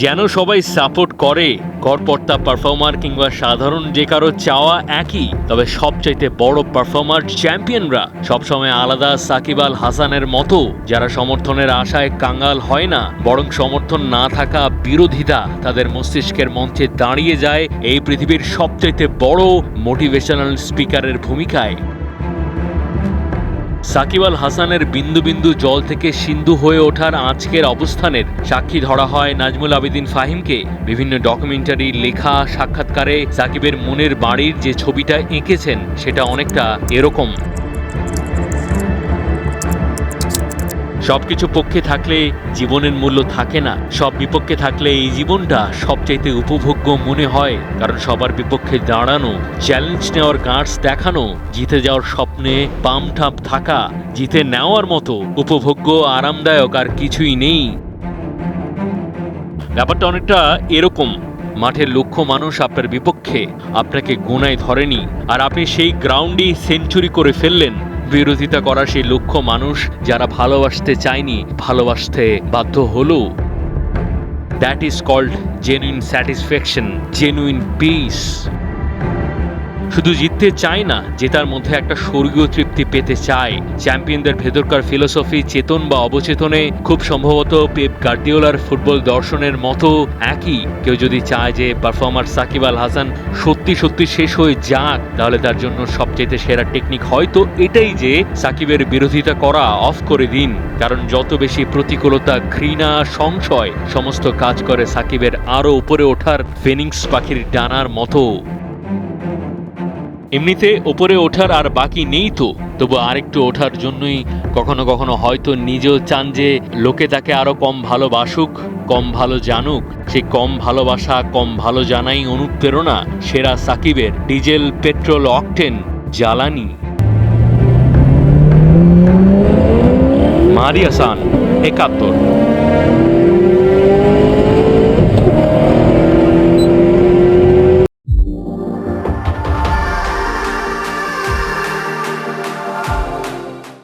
যেন সবাই সাপোর্ট করে করপর্তা পারফর্মার কিংবা সাধারণ যে কারও চাওয়া একই, তবে সবচাইতে বড় পারফর্মার চ্যাম্পিয়নরা সবসময় আলাদা সাকিব আল হাসানের মতো, যারা সমর্থনের আশায় কাঙ্গাল হয় না, বরং সমর্থন না থাকা বিরোধিতা তাদের মস্তিষ্কের মঞ্চে দাঁড়িয়ে যায় এই পৃথিবীর সবচাইতে বড় মোটিভেশনাল স্পিকারের ভূমিকায়। সাকিব আল হাসানের বিন্দু বিন্দু জল থেকে সিন্ধু হয়ে ওঠার আজকের অবস্থানের সাক্ষী ধরা হয় নাজমুল আবেদিন ফাহিমকে। বিভিন্ন ডকুমেন্টারি লেখা সাক্ষাৎকারে সাকিবের মনের বাড়ির যে ছবিটা এঁকেছেন, সেটা অনেকটা এরকম। সবকিছু পক্ষে থাকলে জীবনের মূল্য থাকে না। সব বিপক্ষে থাকলে এই জীবনটা সবচাইতে উপভোগ্য মনে হয়, কারণ সবার বিপক্ষে দাঁড়ানো চ্যালেঞ্জ নেওয়ার গার্ডস দেখানো, জিতে যাওয়ার স্বপ্নে পামঠাপ থাকা, জিতে নেওয়ার মতো উপভোগ্য আরামদায়ক আর কিছুই নেই। ব্যাপারটা অনেকটা এরকম। মাঠের লক্ষ মানুষ আপনার বিপক্ষে, আপনাকে গোনায় ধরেনি, আর আপনি সেই গ্রাউন্ডেই সেঞ্চুরি করে ফেললেন। বিরোধিতা করা সেই লক্ষ্য মানুষ যারা ভালোবাসতে চায়নি, ভালোবাসতে বাধ্য হলো। That is called genuine satisfaction genuine peace শুধু জিততে চায় না, জেতার মধ্যে একটা স্বর্গীয় তৃপ্তি পেতে চায়। চ্যাম্পিয়নদের ভেতরকার ফিলোসফি চেতন বা অবচেতনে খুব সম্ভবত পেপ গার্দিওলার ফুটবল দর্শনের মতো একই। কেউ যদি চায় যে পারফর্মার সাকিব আল হাসান সত্যি সত্যি শেষ হয়ে যাক, তাহলে তার জন্য সবচেয়ে সেরা টেকনিক হয়তো এটাই যে সাকিবের বিরোধিতা করা অফ করে দিন। কারণ যত বেশি প্রতিকূলতা, ঘৃণা, সংশয়, সমস্ত কাজ করে সাকিবের আরও উপরে ওঠার ফেনিংস পাখির ডানার মতো। এমনিতে ওপরে ওঠার আর বাকি নেই তো, তবু আরেকটু ওঠার জন্যই কখনো কখনো হয়তো নিজেও চান যে লোকে তাকে আরও কম ভালোবাসুক, কম ভালো জানুক। সেই কম ভালোবাসা, কম ভালো জানাই অনুপ্রেরণা, সেরা সাকিবের ডিজেল, পেট্রোল, অকটেন, জ্বালানি। মারিয়াসান একাত্তর।